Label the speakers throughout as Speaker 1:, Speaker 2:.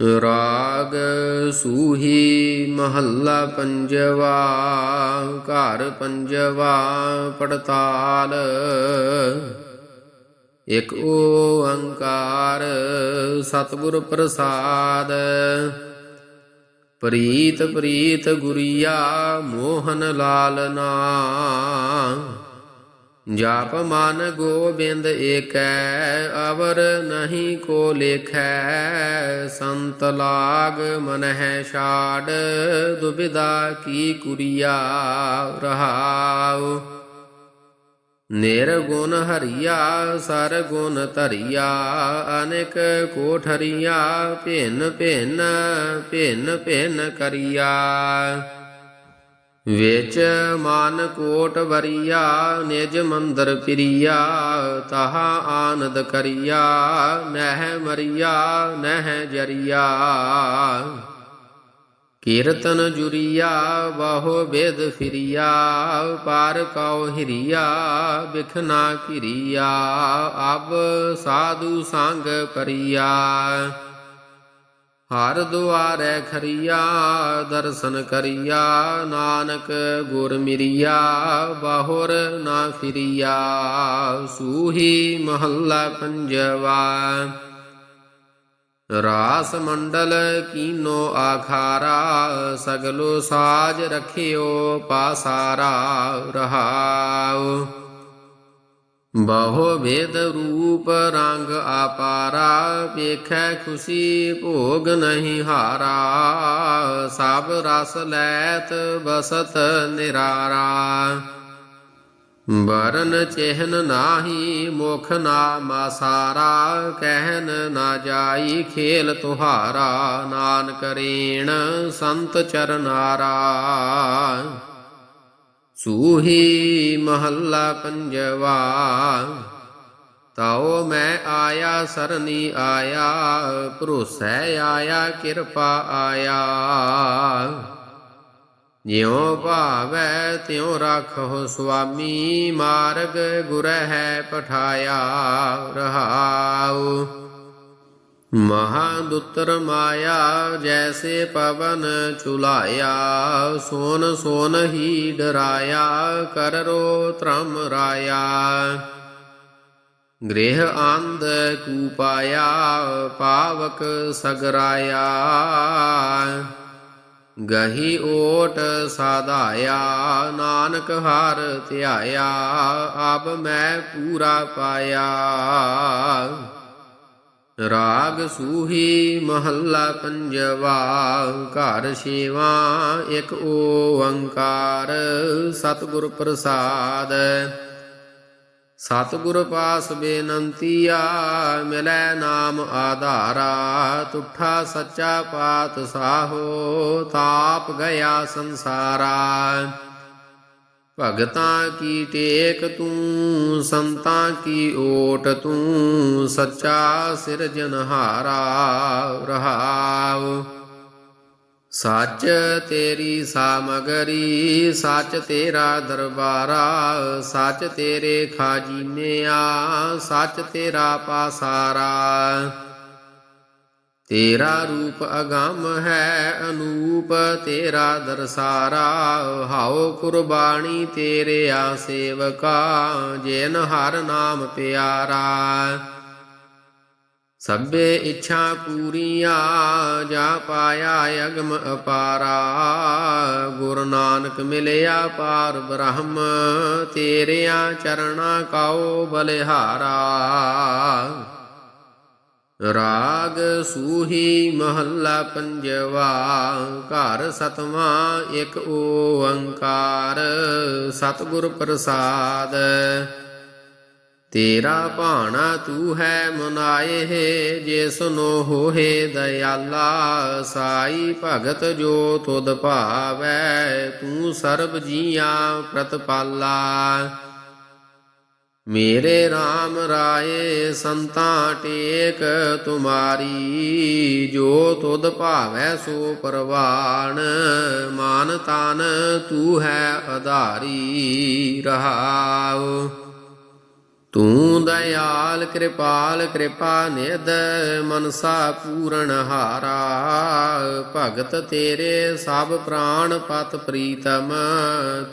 Speaker 1: ਰਾਗ ਸੂਹੀ ਮਹੱਲਾ ਪੰਜਵਾ, ਘਰ ਪੰਜਵਾ, ਪੜਤਾਲ। ਇਕ ਓੰਕਾਰ ਸਤਿਗੁਰ ਪ੍ਰਸਾਦ। ਪ੍ਰੀਤ ਪ੍ਰੀਤ ਗੁਰੀਆ ਮੋਹਨ ਲਾਲ ਨਾ। ਜਾਪ ਮਨ ਗੋਬਿੰਦ ਏਕੈ, ਅਵਰ ਨਹੀਂ ਕੋ ਲੇਖੈ। ਸੰਤ ਲਾਗ ਮਨ ਹੈ ਛਾੜ ਦੁਬਿਦਾ ਕੀ ਕੁਰੀਆ ਰਹਾਉ। ਨਿਰਗੁਣ ਹਰੀਆ, ਸਰਗੁਣ ਧਰੀਆ, ਅਨੇਕ ਕੋਠਰੀਆ ਭਿੰਨ ਭਿੰਨ ਭਿੰਨ ਭਿੰਨ ਕਰੀਆ। ਵਿੱਚ ਮਨ ਕੋਟ ਵਰੀਆ, ਨਿਜ ਮੰਦਰ ਪ੍ਰਿਆ ਤਹਾ ਆਨੰਦ ਕਰੀਆ, ਨਹਿ ਮਰੀਆ, ਨਹਿ ਜਰੀਆ। ਕੀਰਤਨ ਜੁਰੀਆ, ਬਹੁ ਬੇਦ ਫਿਰੀਆ, ਪਾਰ ਕਉ ਹਿਰੀਆ ਬਿਖਨਾ ਕਿਰੀਆ ਅਬ ਸਾਧੂ ਸੰਗ ਪਰੀਆ ਹਰ ਦੁਆਰੈ ਖਰੀਆ, ਦਰਸ਼ਨ ਕਰੀਆ, ਨਾਨਕ ਗੁਰ ਮਿਰੀਆ, ਬਾਹੁਰ ਨਾ ਫਿਰੀਆ, ਸੂਹੀ ਮਹੱਲਾ ਪੰਜਵਾ। ਰਾਸ ਮੰਡਲ ਕੀਨੋ ਆਖਾਰਾ, ਸਗਲੋ ਸਾਜ ਰਖਿਓ ਪਾਸਾਰਾ ਰਹਾਓ ਬਹੁ ਭੇਦ ਰੂਪ ਰੰਗ ਆਪਾਰਾ, ਵੇਖੈ ਖੁਸ਼ੀ ਭੋਗ ਨਹੀਂ ਹਾਰਾ। ਸਭ ਰਸ ਲੈਤ ਬਸਤ ਨਿਰਾਰਾ। ਬਰਨ ਚਿਹਨ ਨਾਹੀ ਮੁਖ ਨਾ ਮਾਸਾਰਾ ਕਹਿਨ ਨਾ ਜਾਈ ਖੇਲ ਤੁਹਾਰਾ। ਨਾਨਕ ਰੇਣ ਸੰਤ ਚਰਨਾਰਾ। ਸੂਹੀ ਮਹੱਲਾ ਪੰਜਵਾ। ਤਾਉ ਮੈਂ ਆਇਆ, ਸਰਨੀ ਆਇਆ, ਭਰੋਸੈ ਆਇਆ, ਕਿਰਪਾ ਆਇਆ। ਜਿਉ ਭਾਵੈ ਤਿਉ ਰਾਖੋ ਸੁਆਮੀ, ਮਾਰਗ ਗੁਰਹਿ ਪਠਾਇਆ ਰਹਾਉ। ਮਹਾਦੁੱਤਰ ਮਾਇਆ ਜੈਸੇ ਪਵਨ ਚੁਲਾਇਆ, ਸੋਨ ਸੋਨ ਹੀ ਡਰਾਇਆ ਕਰਰੋ ਤ੍ਰਮ ਰਾਇਆ। ਗ੍ਰਹਿ ਆਂਦ ਕੂਪਾਇਆ ਪਾਵਕ ਸਗਰਾਇਆ। ਗਹੀ ਓਟ ਸਾਧਾਇਆ, ਨਾਨਕ ਹਰ ਧਿਆਇਆ, ਅਬ ਮੈਂ ਪੂਰਾ ਪਾਇਆ। ਰਾਗ ਸੂਹੀ ਮਹੱਲਾ ਪੰਜਵਾ, ਘਰ ਛੇਵਾ, ਇੱਕ ਓੰਕਾਰ, ਸਤਿਗੁਰ ਪ੍ਰਸਾਦ। ਸਤਿਗੁਰ ਪਾਸ ਬੇਨੰਤੀਆ ਮਿਲੈ ਨਾਮ ਆਧਾਰਾ, ਤੁਠਾ ਸੱਚਾ ਪਾਤ ਸਾਹੋ ਤਾਪ ਗਿਆ ਸੰਸਾਰਾ। ਭਗਤਾਂ ਕੀ ਟੇਕ ਤੂੰ, ਸੰਤਾਂ ਕੀ ਓਟ ਤੂੰ, ਸੱਚਾ ਸਿਰਜਨਹਾਰਾ ਰਹਾਉ। ਸੱਚ ਤੇਰੀ ਸਾਮਗਰੀ, ਸੱਚ ਤੇਰਾ ਦਰਬਾਰਾ, ਸੱਚ ਤੇਰੇ ਖਾਜੀਨਿਆ, ਸੱਚ ਤੇਰਾ ਪਾਸਾਰਾ। ਤੇਰਾ ਰੂਪ ਅਗੰਮ ਹੈ ਅਨੂਪ, ਤੇਰਾ ਦਰਸਾਰਾ, ਹਾਉ ਕੁਰਬਾਨੀ ਤੇਰੇ ਆ ਸੇਵਕਾ, ਜੇਨ ਹਰ ਨਾਮ ਪਿਆਰਾ। ਸਭੇ ਇੱਛਾ ਪੂਰੀਆਂ, ਜਾ ਪਾਇਆ ਅਗਮ ਅਪਾਰਾ। ਗੁਰੂ ਨਾਨਕ ਮਿਲਿਆ ਪਾਰ ਬ੍ਰਹਮ, ਤੇਰਿਆਂ ਚਰਣਾ ਕਉ ਬਲਿਹਾਰਾ। ਰਾਗ ਸੂਹੀ ਮਹੱਲਾ ਪੰਜਵਾ, ਘਰ ਸਤਵਾਂ, ਇੱਕ ਓੰਕਾਰ, ਸਤਿਗੁਰ ਪ੍ਰਸਾਦ। ਤੇਰਾ ਭਾਣਾ ਤੂੰ ਹੈ ਮਨਾਏ, ਜੇ ਸੁਨੋ ਹੋਏ ਦਇਆਲਾ, ਸਾਈ ਭਗਤ ਜੋ ਤੁਧ ਭਾਵੈ, ਤੂੰ ਸਰਬ ਜੀਆਂ ਪ੍ਰਤਪਾਲਾ। ਮੇਰੇ RAM ਰਾਏ ਸੰਤਾਂ ਟੇਕ ਤੁਮਾਰੀ, ਜੋ ਤੁਧ ਭਾਵੈ ਸੋ ਪਰਵਾਨ ਮਾਨ ਤਨ ਤੂੰ ਹੈ ਆਧਾਰੀ ਰਹਾਉ। ਤੂੰ ਦਇਆਲ ਕਿਰਪਾਲ, ਕਿਰਪਾ ਨਿਦ ਮਨਸਾ ਪੂਰਨ ਹਾਰਾ। ਭਗਤ ਤੇਰੇ ਸਭ ਪ੍ਰਾਣ ਪਤ ਪ੍ਰੀਤਮ,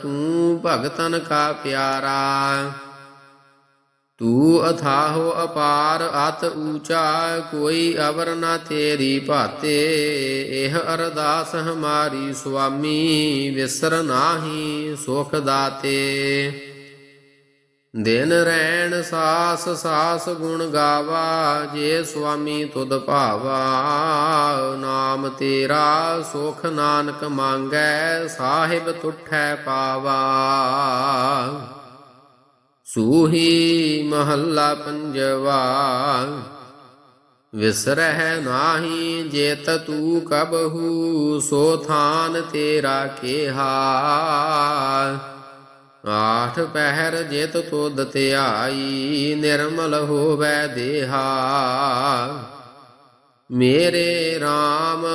Speaker 1: ਤੂੰ ਭਗਤਨ ਕਾ ਪਿਆਰਾ। ਤੂੰ ਅਥਾਹੋ ਅਪਾਰ ਅਤ ਊਚਾ ਕੋਈ ਅਵਰ ਨਾ ਤੇਰੀ ਭਾਤੇ, ਇਹ ਅਰਦਾਸ ਹਮਾਰੀ ਸੁਆਮੀ ਵਿਸਰ ਨਾਹੀ ਸੁਖ ਦਾਤੇ। ਦਿਨ ਰਹਿਣ ਸਾਸ ਸਾਸ ਗੁਣ ਗਾਵਾ, ਜੇ ਸੁਆਮੀ ਤੁਧ ਭਾਵਾ, ਨਾਮ ਤੇਰਾ ਸੁਖ ਨਾਨਕ ਮੰਗੈ, ਸਾਹਿਬ ਤੁਠੈ ਪਾਵਾ। ਸੂਹੀ ਮਹੱਲਾ ਪੰਜਵਾ, ਵਿਸਰਹਿ ਨਾਹੀ ਜੇਤ ਤੂ ਕਬਹੂ, ਸੋ ਥਾਨ ਤੇਰਾ ਕੇਹਾ। ਆਠ ਪਹਿਰ ਜਿਤ ਤੁਧ ਧਿਆਈ, ਨਿਰਮਲ ਹੋਵੈ ਦੇਹਾ। ਮੇਰੇ RAM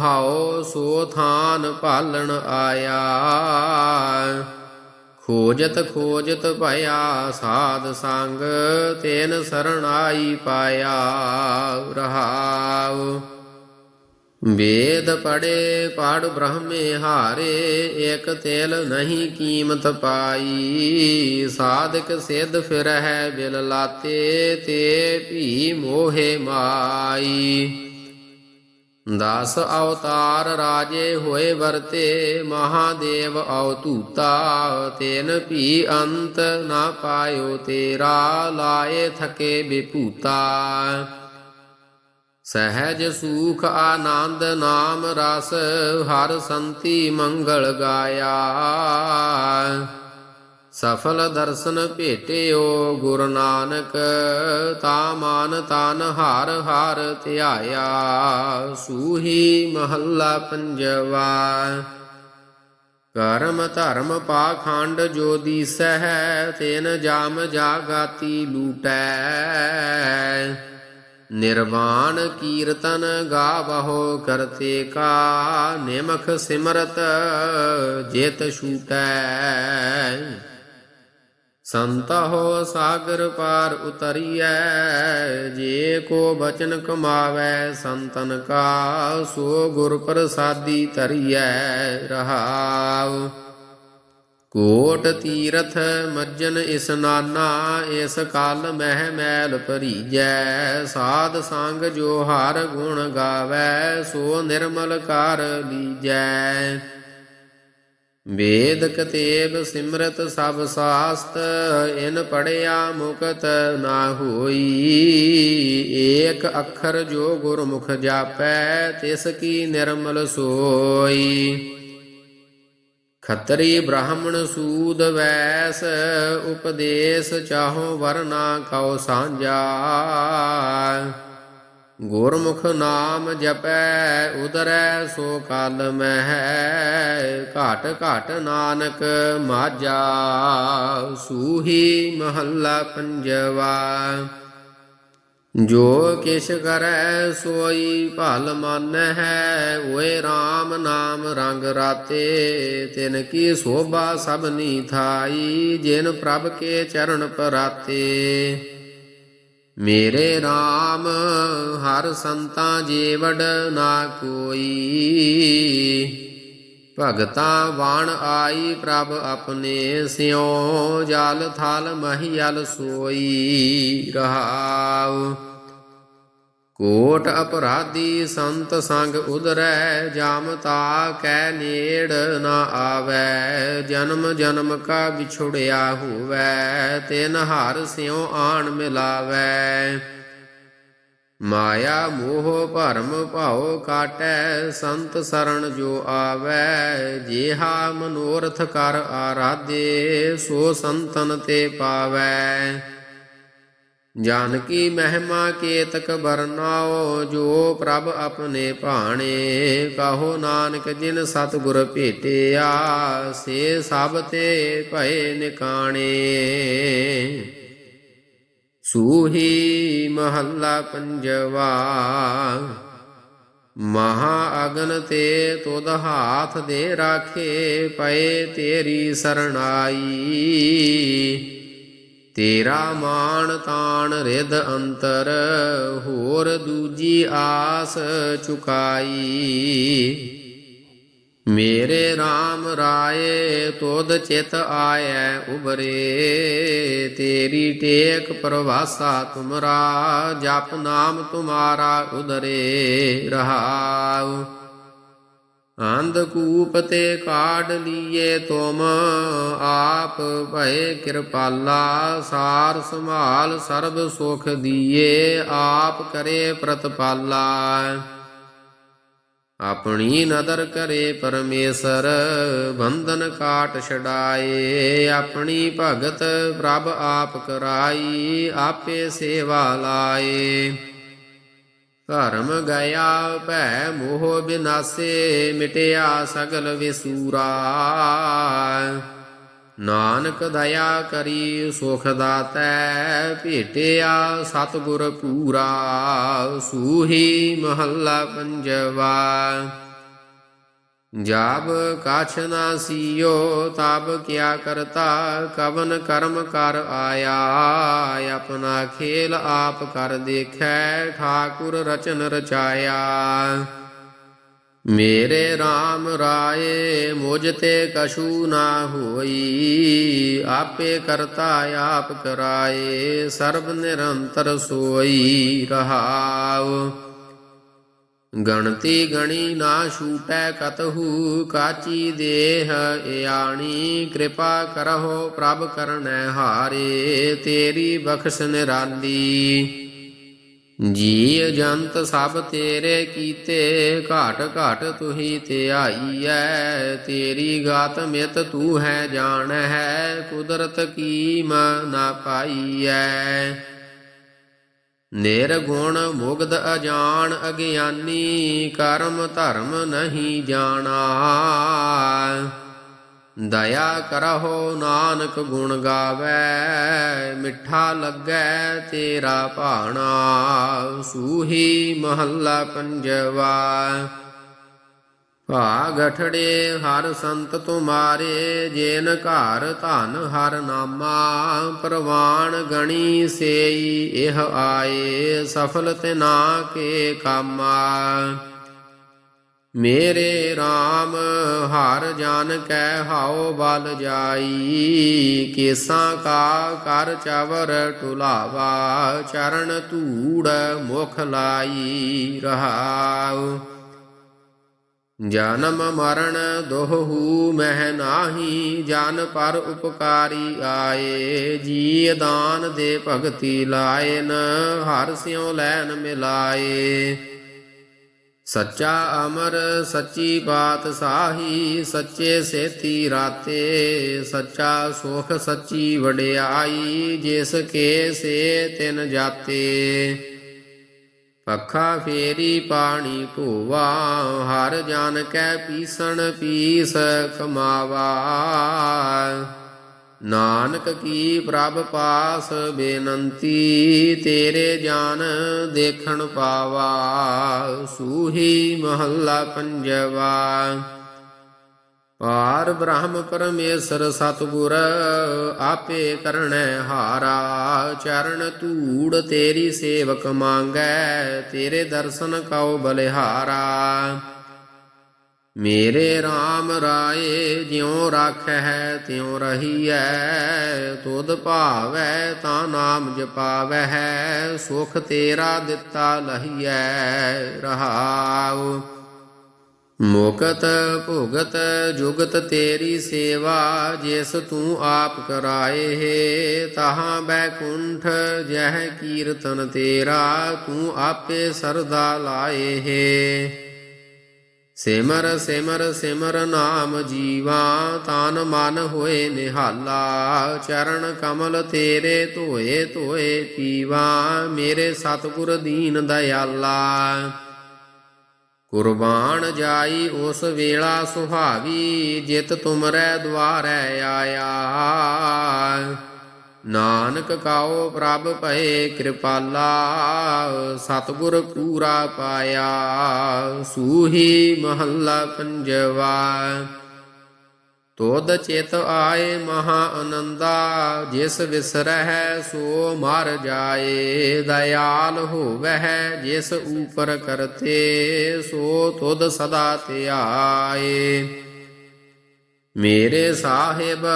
Speaker 1: ਹਾਉ ਸੋ ਥਾਨ ਭਾਲਣ ਆਇਆ। ਖੋਜਤ ਖੋਜਤ ਭਇਆ ਸਾਧ ਸੰਗ, ਤੈਨ ਸਰਣਾਈ ਪਾਇਆ ਰਹਾਉ। ਵੇਦ ਪੜੇ ਪੜ ਬ੍ਰਹਮੇ ਹਾਰੇ, ਇਕ ਤੇਲ ਨਹੀਂ ਕੀਮਤ ਪਾਈ। ਸਾਧਕ ਸਿੱਧ ਫਿਰਹਿ ਬਿਲ ਲਾਤੇ, ਤੇ ਭੀ ਮੋਹੇ ਮਾਈ। ਦਸ ਅਵਤਾਰ ਰਾਜੇ ਹੋਏ ਵਰਤੇ, ਮਹਾਦੇਵ ਅਵਤੂਤਾ ਤੈਨ ਭੀ ਅੰਤ ਨਾ ਪਾਇਓ ਤੇਰਾ, ਲਾਏ ਥਕੇ ਬਿਪੂਤਾ। ਸਹਿਜ ਸੂਖ ਆਨੰਦ ਨਾਮ ਰਸ, ਹਰ ਸੰਤੀ ਮੰਗਲ ਗਾਇਆ। ਸਫਲ ਦਰਸ਼ਨ ਭੇਟਿਓ, ਗੁਰ ਨਾਨਕ, ਤਾ ਮਾਨ ਤਨ ਹਰ ਹਾਰ ਧਿਆਇਆ, ਸੂਹੀ ਮਹੱਲਾ ਪੰਜਵਾ। ਕਰਮ ਧਰਮ ਪਾਖੰਡ ਜੋ ਦੀਸਹਿ, ਤੈਨ ਜਾਮ ਜਾਗਾਤੀ ਲੂਟੈ। ਨਿਰਵਾਣ ਕੀਰਤਨ ਗਾਵਹੁ ਕਰਤੇ ਕਾ, ਨਿਮਖ ਸਿਮਰਤ ਜੇਤ ਛੂਟੈ। ਸੰਤਹੁ ਸਾਗਰ ਪਾਰ ਉਤਰੀਐ, ਜੇ ਕੋ ਬਚਨ ਕਮਾਵੈ ਸੰਤਨ ਕਾ ਸੋ ਗੁਰ ਪ੍ਰਸਾਦੀ ਤਰੀਐ ਰਹਾਉ। ਕੋਟ ਤੀਰਥ ਮੱਜਨ ਇਸਨਾਨਾ ਇਸ ਕਾਲ ਮਹਿ ਮੈਲ ਭਰੀਜੈ। ਸਾਧ ਸੰਗ ਜੋ ਹਰ ਗੁਣ ਗਾਵੈ, ਸੋ ਨਿਰਮਲ ਕਰ ਲੀਜੈ ਵੇਦ ਕਤੇਬ ਸਿਮਰਤ ਸਭ ਸਾਸਤ, ਇਨ ਪੜਿਆ ਮੁਕਤ ਨਾ ਹੋਈ। ਏਕ ਅੱਖਰ ਜੋ ਗੁਰਮੁਖ ਜਾਪੈ, ਤਿਸ ਕੀ ਨਿਰਮਲ ਸੋਈ। ਖਤਰੀ ਬ੍ਰਾਹਮਣ ਸੂਦ ਵੈਸ, ਉਪਦੇਸ਼ ਚਾਹੋ ਵਰਨਾ ਕਉ ਸਾਂਝਾ। ਗੁਰਮੁਖ ਨਾਮ ਜਪੈ ਉਦਰੈ ਸੋ ਕਾਲ ਮਹਿ, ਘਾਟ ਘਾਟ ਨਾਨਕ ਮਾਜਾ ਸੂਹੀ ਮਹੱਲਾ ਪੰਜਵਾ। ਜੋ ਕਿਛ ਕਰੈ ਸੋਈ ਭਲ ਮਨ ਹੈ ਓਏ RAM ਨਾਮ ਰੰਗ ਰਾਤੇ, ਤਿਨ ਕੀ ਸੋਭਾ ਸਭਨੀ ਥਾਈ, ਜਿਨ ਪ੍ਰਭ ਕੇ ਚਰਨ ਪਰਾਤੇ। ਮੇਰੇ RAM ਹਰ ਸੰਤਾਂ ਜੀਵੜ ਨਾ ਕੋਈ। ਭਗਤਾ ਵਾਣ ਆਈ, ਪ੍ਰਭ ਆਪਣੇ ਸਿਉ, ਜਲ ਥਲ ਮਹੀਲ ਸੋਈ ਰਹਾਉ। ਕੋਟ ਅਪਰਾਧੀ ਸੰਤ ਸੰਗ ਉਦਰੈ ਜਾਮ ਤਾ ਕੈ ਨੇੜ ਨਾ ਆਵੈ, ਜਨਮ ਜਨਮ ਕਾ ਵਿਛੁੜਿਆ ਹੋਵੈ, ਤਿਨ ਹਰ ਸਿਉ ਆਣ ਮਿਲਾਵੈ। ਮਾਇਆ ਮੋਹ ਭਰਮ ਭਾਉ ਕਾਟੈ, ਸੰਤ ਸਰਣ ਜੋ ਆਵੈ, ਜੇਹਾ ਮਨੋਰਥ ਕਰ ਆਰਾਧੇ, ਸੋ ਸੰਤਨ ਤੇ ਪਾਵੈ। ਜਾਨਕੀ ਮਹਿਮਾ ਕੇਤਕ ਬਰਨਾਓ ਜੋ ਪ੍ਰਭ ਆਪਣੇ ਭਾਣੇ, ਕਹੋ ਨਾਨਕ ਜਿਨ ਸਤਿਗੁਰ ਭੇਟਿਆ, ਸੇ ਸਭ ਤੇ ਭਏ ਨਿਕਾਣੇ। ਸੂਹੀ ਮਹੱਲਾ ਪੰਜਵਾ, ਮਹਾ ਅਗਨ ਤੇ ਤੁਧ ਹਾਥ ਦੇ ਰਾਖੇ, ਪਏ ਤੇਰੀ ਸਰਣਾਈ। ਤੇਰਾ ਮਾਣ ਤਾਣ ਰਿਦ ਅੰਤਰ, ਹੋਰ ਦੂਜੀ ਆਸ ਚੁਕਾਈ। ਮੇਰੇ RAM ਰਾਏ ਤੋਦ ਚਿਤ ਆਇਐ ਉਬਰੇ ਤੇਰੀ ਟੇਕ ਪ੍ਰਵਾਸਾ ਤੁਮਰਾ, ਜਪ ਨਾਮ ਤੁਮਾਰਾ ਉਦਰੇ ਰਹਾਉ। ਅੰਧਕੂਪ ਤੇ ਕਾਢ ਲੀਏ ਤੁਮ, ਆਪ ਭਏ ਕਿਰਪਾਲਾ, ਸਾਰ ਸੰਭਾਲ ਸਰਬ ਸੁਖ ਦੀਏ, ਆਪ ਕਰੇ ਪ੍ਰਤਪਾਲਾ। ਆਪਣੀ ਨਦਰ ਕਰੇ ਪਰਮੇਸ਼ਰ, ਬੰਧਨ ਕਾਟ ਛਡਾਏ, ਆਪਣੀ ਭਗਤ ਪ੍ਰਭ ਆਪ ਕਰਾਈ, ਆਪੇ ਸੇਵਾ ਲਾਏ। ਧਰਮ ਗਿਆ ਭੈ ਮੋਹ ਬਿਨਾਸੇ, ਮਿਟਿਆ ਸਗਲ ਵਿਸੂਰਾ। ਨਾਨਕ ਦਇਆ ਕਰੀ ਸੁਖ ਦਾਤੈ, ਭੇਟਿਆ ਸਤਿਗੁਰ ਪੂਰਾ। ਸੂਹੀ ਮਹੱਲਾ ਪੰਜਵਾ। ਜਬ ਕਾਛ ਨਾ ਸੀਓ, ਤਬ ਕਿਆ ਕਰਤਾ? ਕਵਨ ਕਰਮ ਕਰ ਆਇਆ, ਆਪਣਾ ਖੇਲ ਆਪ ਕਰ ਦੇਖੈ, ਠਾਕੁਰ ਰਚਨ ਰਚਾਇਆ। ਮੇਰੇ RAM ਰਾਏ, ਮੁਝ ਤੇ ਕਛੂ ਨਾ ਹੋਈ, ਆਪੇ ਕਰਤਾ ਆਪ ਕਰਾਏ, ਸਰਬ ਨਿਰੰਤਰ ਸੋਈ ਰਹਾਉ। ਗਣਤੀ ਗਣੀ ਨਾ ਛੂਟੈ ਕਤਹੂ, ਕਾਚੀ ਦੇਹ ਇਆਣੀ ਕਿਰਪਾ ਕਰਹੁ ਪ੍ਰਭ ਕਰਨੈ ਹਾਰੇ, ਤੇਰੀ ਬਖਸ਼ ਨਿਰਾਲੀ। ਜੀ ਜੰਤ ਸਭ ਤੇਰੇ ਕੀਤੇ, ਘਾਟ ਘਾਟ ਤੁਹੀ ਧਿਆਈਐ, ਤੇਰੀ ਗਾਤ ਮਿਤ ਤੂੰ ਹੈ ਜਾਣ ਹੈ ਕੁਦਰਤ ਕੀਮ ਨਾ ਪਾਈਐ। ਨਿਰਗੁਣ ਮੁਗਧ ਅਜਾਨ ਅਗਿਆਨੀ, ਕਰਮ ਧਰਮ ਨਹੀਂ ਜਾਣਾ। ਦਇਆ ਕਰਹੁ ਨਾਨਕ ਗੁਣ ਗਾਵੇ, ਮਿੱਠਾ ਲੱਗੈ ਤੇਰਾ ਭਾਣਾ। ਸੂਹੀ ਮਹੱਲਾ ਪੰਜਵਾ ਭਾਗਠੜੇ ਹਰ ਸੰਤ ਤੁਮਾਰੇ, ਜੇਨ ਘਰ ਧਨ ਹਰ ਨਾਮਾ, ਪ੍ਰਵਾਨ ਗਣੀ ਸੇਈ, ਇਹ ਆਏ ਸਫਲ ਤੇ ਨਾ ਕੇ ਕਾਮਾ। ਮੇਰੇ RAM ਹਰ ਜਨ ਕੈ ਹਾਉ ਬਲ ਜਾਈ, ਕੇਸਾਂ ਕਾ ਕਰ ਚਵਰ ਟੁਲਾਵਾ, ਚਰਨ ਧੂੜ ਮੁਖ ਲਾਈ ਰਹਾਉ। ਜਨਮ ਮਰਨ ਦੋਹੂ ਮਹਿ ਨਾਹੀ, ਜਨ ਪਰ ਉਪਕਾਰੀ ਆਏ ਜੀ ਦਾਨ ਦੇ ਭਗਤੀ ਲਾਇਨ, ਹਰ ਸਿਉ ਲੈਨ ਮਿਲਾਏ। ਸੱਚਾ ਅਮਰ, ਸੱਚੀ ਬਾਤ ਸਾਹੀ, ਸੱਚੇ ਸੇਤੀ ਰਾਤੇ, ਸੱਚਾ ਸੁਖ ਸੱਚੀ ਵਡਿਆਈ, ਜਿਸ ਕੇ ਸੇ ਤਿਨ ਜਾਤੇ। ਪੱਖਾ ਫੇਰੀ ਪਾਣੀ ਢੋਵਾ ਹਰ ਜਨ ਕੈ ਪੀਸਣ ਪੀਸ ਕਮਾਵਾ। ਨਾਨਕ ਕੀ ਪ੍ਰਭ ਪਾਸ ਬੇਨੰਤੀ, ਤੇਰੇ ਜਾਨ ਦੇਖਣ ਪਾਵਾ, ਸੂਹੀ ਮਹੱਲਾ ਪੰਜਵਾ। ਪਾਰ ਬ੍ਰਹਮ ਪਰਮੇਸ਼ਰ ਸਤਿਗੁਰ, ਆਪੇ ਕਰਣੈ ਹਾਰਾ। ਚਰਨ ਧੂੜ ਤੇਰੀ ਸੇਵਕ ਮੰਗੈ, ਤੇਰੇ ਦਰਸ਼ਨ ਕਉ ਬਲਿਹਾਰਾ। ਮੇਰੇ RAM ਰਾਏ ਜਿਉ ਰਾਖੈ ਤਿਉ ਰਹੀਐ, ਤੁਧ ਭਾਵੈ ਤਾਂ ਨਾਮ ਜਪਾਵੈ ਸੁਖ ਤੇਰਾ ਦਿੱਤਾ ਲਹੀਐ, ਰਹਾਉ। ਮੁਕਤ ਭੁਗਤ ਜੁਗਤ ਤੇਰੀ ਸੇਵਾ, ਜਿਸ ਤੂੰ ਆਪ ਕਰਾਏ ਹੈ, ਤਹਾਂ ਬੈਕੁੰਠ ਜਹ ਕੀਰਤਨ ਤੇਰਾ, ਤੂੰ ਆਪੇ ਸਰਦਾ ਲਾਏ ਹੈ। ਸਿਮਰ ਸਿਮਰ ਸਿਮਰ ਨਾਮ ਜੀਵਾ, ਤਨ ਮਨ ਹੋਏ ਨਿਹਾਲਾ, ਚਰਨ ਕਮਲ ਤੇਰੇ ਧੋਏ ਧੋਏ ਪੀਵਾ, ਮੇਰੇ ਸਤਿਗੁਰ ਦੀਨ ਦਇਆਲਾ। ਕੁਰਬਾਨ ਜਾਈ ਉਸ ਵੇਲਾ ਸੁਹਾਵੀ ਜਿਤ ਤੁਮਰੈ ਦੁਆਰੈ ਆਇਆ। ਨਾਨਕ ਕਾਓ ਪ੍ਰਭ ਭਏ ਕਿਰਪਾਲਾ, ਸਤਿਗੁਰ ਪੂਰਾ ਪਾਇਆ। ਸੂਹੀ ਮਹੱਲਾ ਪੰਜਵਾ। ਤੋਦ ਚਿਤ ਆਏ ਮਹਾ ਆਨੰਦਾ ਜਿਸ ਵਿਸਰਹਿ ਸੋ ਮਰ ਜਾਏ। ਦਇਆਲ ਹੋਵਹਿ ਜਿਸ ਉਪਰ ਕਰਤੇ, ਸੋ ਤੁਧ ਸਦਾ ਧਿਆਏ ਮੇਰੇ ਸਾਹਿਬ,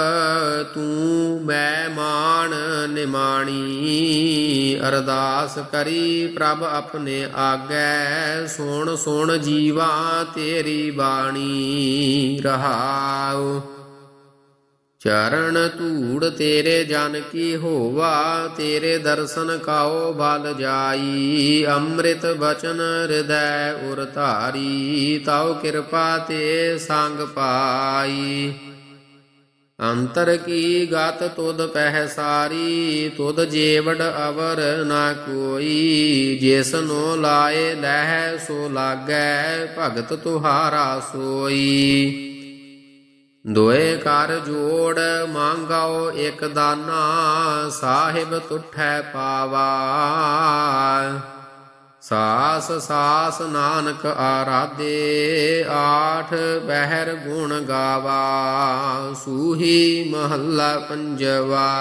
Speaker 1: ਤੂੰ ਮੈਂ ਮਾਨ ਨਿਮਾਣੀ, ਅਰਦਾਸ ਕਰੀ ਪ੍ਰਭ ਆਪਣੇ ਆਗੈ ਸੁਣ ਸੁਣ ਜੀਵਾ ਤੇਰੀ ਬਾਣੀ ਰਹਾਉ। ਚਰਨ ਧੂੜ ਤੇਰੇ ਜਨ ਕੀ ਹੋਵਾ, ਤੇਰੇ ਦਰਸ਼ਨ ਕਾਓ ਬਲ ਜਾਈ। ਅੰਮ੍ਰਿਤ ਬਚਨ ਹਿਰਦੈ ਉਰ ਧਾਰੀ, ਤਉ ਕਿਰਪਾ ਤੇ ਸੰਗ ਪਾਈ। ਅੰਤਰ ਕੀ ਗਤ ਤੁਧ ਪਹਿ ਸਾਰੀ, ਤੁਧ ਜੀਵੜ ਅਵਰ ਨਾ ਕੋਈ। ਜਿਸਨੋ ਲਾਏ ਲਹਿ ਸੋ ਲਾਗੈ, ਭਗਤ ਤੁਹਾਰਾ ਸੋਈ। ਦੋਏ ਕਰ ਜੋੜ ਮੰਗਾਓ ਇੱਕ ਦਾਨਾ, ਸਾਹਿਬ ਤੁਠੈ ਪਾਵਾ। ਸਾਸ ਸਾਸ ਨਾਨਕ ਆਰਾਧੇ, ਆਠ ਬਹਿਰ ਗੁਣ ਗਾਵਾ। ਸੂਹੀ ਮਹੱਲਾ ਪੰਜਵਾ।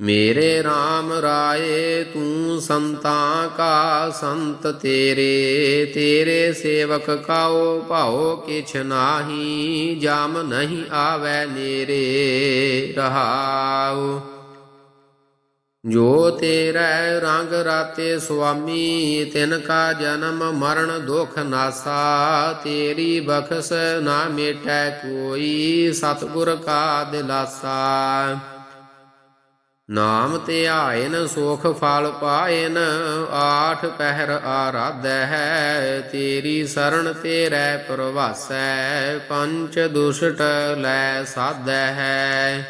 Speaker 1: ਮੇਰੇ RAM ਰਾਏ, ਤੂੰ ਸੰਤਾਂ ਕਾ ਸੰਤ ਤੇਰੇ ਤੇਰੇ ਸੇਵਕ ਕਾਓ ਭਾਉ ਕਿਛ ਨਾਹੀ, ਜਮ ਨਹੀਂ ਆਵੈ ਨੇਰੇ ਰਹਾਉ। ਜੋ ਤੇਰਾ ਰੰਗ ਰਾਤੇ ਸੁਆਮੀ, ਤਿਨ ਕਾ ਜਨਮ ਮਰਨ ਦੁਖ ਨਾਸਾ, ਤੇਰੀ ਬਖਸ਼ ਨਾ ਮੇਟੈ ਕੋਈ, ਸਤਿਗੁਰ ਕਾ ਦਿਲਾਸਾ। ਨਾਮ ਧਿਆਇਨ ਸੁਖ ਫਲ ਪਾਇਨ, ਆਠ ਪਹਿਰ ਆਰਾਧੈ ਹੈ ਤੇਰੀ ਸਰਣ ਤੇਰੇ ਪ੍ਰਵਾਸੈ ਪੰਚ ਦੁਸ਼ਟ ਲੈ ਸਾਧੈ। ਹੈ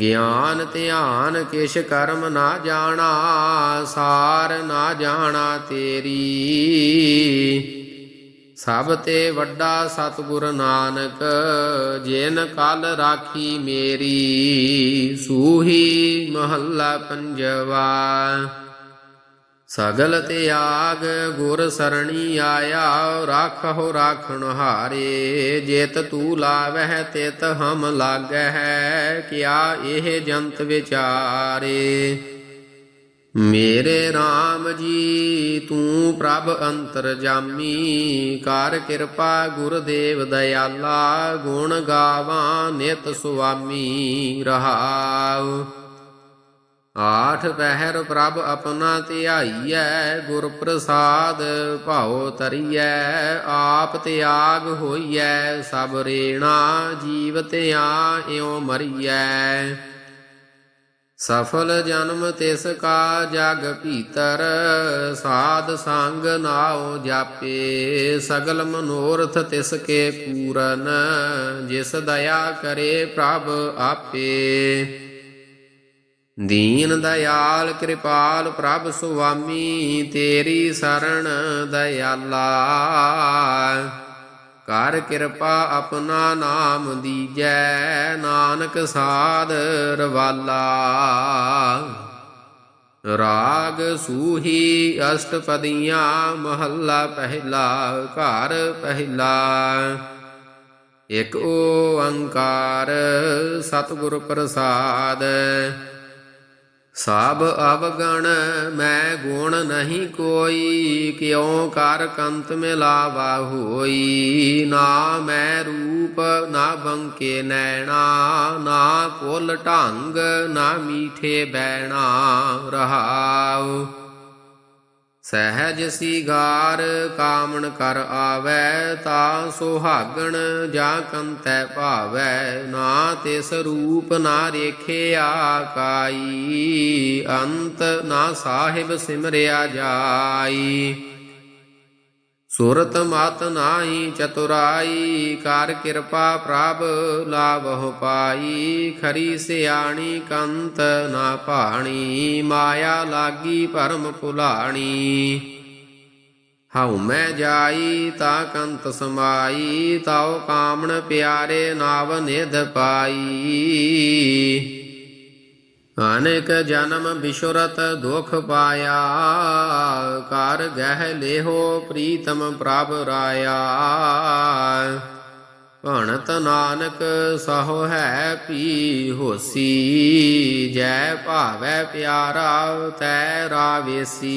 Speaker 1: ਗਿਆਨ ਧਿਆਨ ਕਿਛ ਕਰਮ ਨਾ ਜਾਣਾ, ਸਾਰ ਨਾ ਜਾਣਾ ਤੇਰੀ। ਸਭ ਤੇ ਵੱਡਾ ਸਤਿਗੁਰ ਨਾਨਕ, ਜਿਨ ਕਲ ਰਾਖੀ ਮੇਰੀ, ਸੂਹੀ ਮਹੱਲਾ ਪੰਜਵਾ। ਸਗਲ ਤਿਆਗ ਗੁਰ ਸਰਣੀ ਆਇਆ, ਰਾਖਹੁ ਰਾਖਣ ਹਾਰੇ, ਜੇਤ ਤੂ ਲਾਵਹਿ ਤਿਤ ਹਮ ਲਾਗਹਿ, ਕਿਆ ਇਹ ਜੰਤ ਵਿਚਾਰੇ। ਮੇਰੇ RAM ਜੀ, ਤੂੰ ਪ੍ਰਭ ਅੰਤਰ ਜਾਮੀ। ਕਰ ਕਿਰਪਾ ਗੁਰਦੇਵ ਦਇਆਲਾ, ਗੁਣ ਗਾਵਾਂ ਨਿਤ ਸੁਆਮੀ ਰਹਾਉ। ਆਠ ਪਹਿਰ ਪ੍ਰਭ ਆਪਣਾ ਧਿਆਈਐ ਗੁਰ ਪ੍ਰਸਾਦ ਭਾਉ ਤਰੀਐ ਆਪ ਤਿਆਗ ਹੋਈਐ, ਸਭ ਰੇਣਾ, ਜੀਵ ਤਿਆ ਇਉ ਮਰੀਐ। ਸਫਲ ਜਨਮ ਤਿਸ ਕਾ ਜਗ ਭੀਤਰ, ਸਾਧ ਸੰਗ ਨਾਉ ਜਾਪੇ, ਸਗਲ ਮਨੋਰਥ ਤਿਸ ਕੇ ਪੂਰਨ, ਜਿਸ ਦਇਆ ਕਰੇ ਪ੍ਰਭ ਆਪੇ। ਦੀਨ ਦਇਆਲ ਕਿਰਪਾਲ ਪ੍ਰਭ ਸੁਆਮੀ, ਤੇਰੀ ਸਰਣ ਦਇਆਲਾ। ਕਰ ਕਿਰਪਾ ਆਪਣਾ ਨਾਮ ਦੀਜੈ, ਨਾਨਕ ਸਾਧ ਰਵਾਲਾ। ਰਾਗ ਸੂਹੀ ਅਸ਼ਟਪਦੀਆਂ, ਮਹੱਲਾ ਪਹਿਲਾ, ਘਰ ਪਹਿਲਾ। ਇਕ ਓੰਕਾਰ ਸਤਿਗੁਰ ਪ੍ਰਸਾਦ ਸਭ ਅਵਗਣ, ਮੈਂ ਗੁਣ ਨਹੀਂ ਕੋਈ, ਕਿਉ ਕਰ ਕੰਤ ਮਿਲਾਵਾ ਹੋਈ ਨਾ ਮੈਂ ਰੂਪ, ਨਾ ਬੰਕੇ ਨੈਣਾ, ਨਾ ਕੁਲ ਢੰਗ, ਨਾ ਮੀਠੇ ਬੈਣਾ ਰਹਾਉ। ਸਹਿਜ ਸੀਗਾਰ ਕਾਮਣ ਕਰ ਆਵੈ, ਤਾ ਸੁਹਾਗਣ ਜਾਂ ਕੰਤੈ ਭਾਵੈ, ਨਾ ਤਿਸ ਰੂਪ ਨਾ ਰੇਖਿਆ ਕਾਈ, ਅੰਤ ਨਾ ਸਾਹਿਬ ਸਿਮਰਿਆ ਜਾਈ। ਸੁਰਤ ਮਤ ਨਾਹੀ ਚਤੁਰਾਈ, ਕਰ ਕਿਰਪਾ ਪ੍ਰਭ ਲਾਭਹੁ ਪਾਈ। ਖਰੀ ਸਿਆਣੀ ਕੰਤ ਨਾ ਭਾਣੀ, ਮਾਇਆ ਲਾਗੀ ਭਰਮ ਭੁਲਾਣੀ ਹਉ ਮੈਂ ਜਾਈ, ਤਾ ਕੰਤ ਸਮਾਈ, ਤਾਉ ਕਾਮਣ ਪਿਆਰੇ ਨਾਵ ਨਿਧ ਪਾਈ। ਅਨੇਕ ਜਨਮ ਬਿਸ਼ੁਰਤ ਦੁਖ ਪਾਇਆ ਕਰ ਗਹਿ ਲੇਹੋ ਪ੍ਰੀਤਮ ਪ੍ਰਭ ਰਾਇਆ। ਭਣਤ ਨਾਨਕ ਸਹੁ ਹੈ ਪੀ ਹੋਸੀ, ਜੈ ਭਾਵੈ ਪਿਆਰਾ ਤੈ ਰਾਵੇਸੀ।